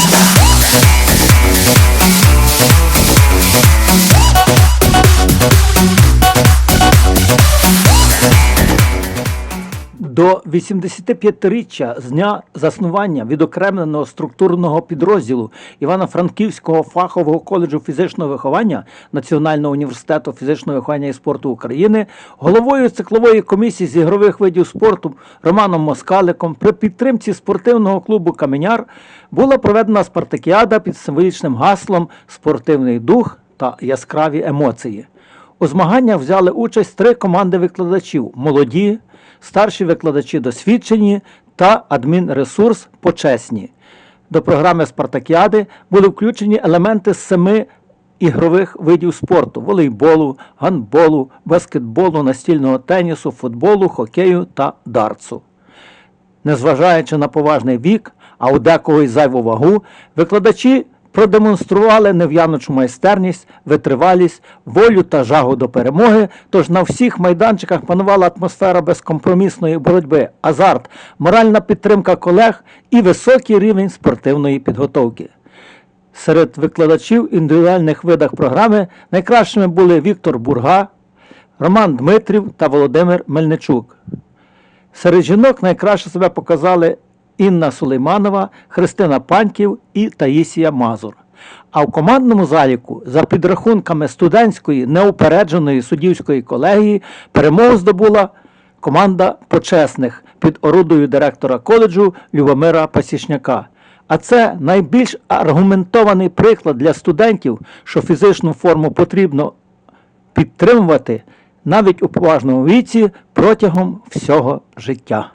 Yeah. До 85-річчя з дня заснування відокремленого структурного підрозділу Івано-Франківського фахового коледжу фізичного виховання Національного університету фізичного виховання і спорту України головою циклової комісії з ігрових видів спорту Романом Москаликом при підтримці спортивного клубу Каменяр була проведена спартакіада під символічним гаслом Спортивний дух та яскраві емоції. У змаганнях взяли участь три команди викладачів: молоді, старші викладачі досвідчені та адмінресурс почесні. До програми Спартакіади були включені елементи семи ігрових видів спорту: волейболу, гандболу, баскетболу, настільного тенісу, футболу, хокею та дартсу. Незважаючи на поважний вік, а у декого й зайву вагу, викладачі продемонстрували нев'яночу майстерність, витривалість, волю та жагу до перемоги. Тож на всіх майданчиках панувала атмосфера безкомпромісної боротьби, азарт, моральна підтримка колег і високий рівень спортивної підготовки. Серед викладачів індивідуальних видах програми найкращими були Віктор Бурга, Роман Дмитрів та Володимир Мельничук. Серед жінок найкраще себе показали Інна Сулейманова, Христина Паньків і Таїсія Мазур. А в командному заліку, за підрахунками студентської неупередженої суддівської колегії, перемогу здобула команда почесних під орудою директора коледжу Любомира Пасічняка. А це найбільш аргументований приклад для студентів, що фізичну форму потрібно підтримувати навіть у поважному віці протягом всього життя.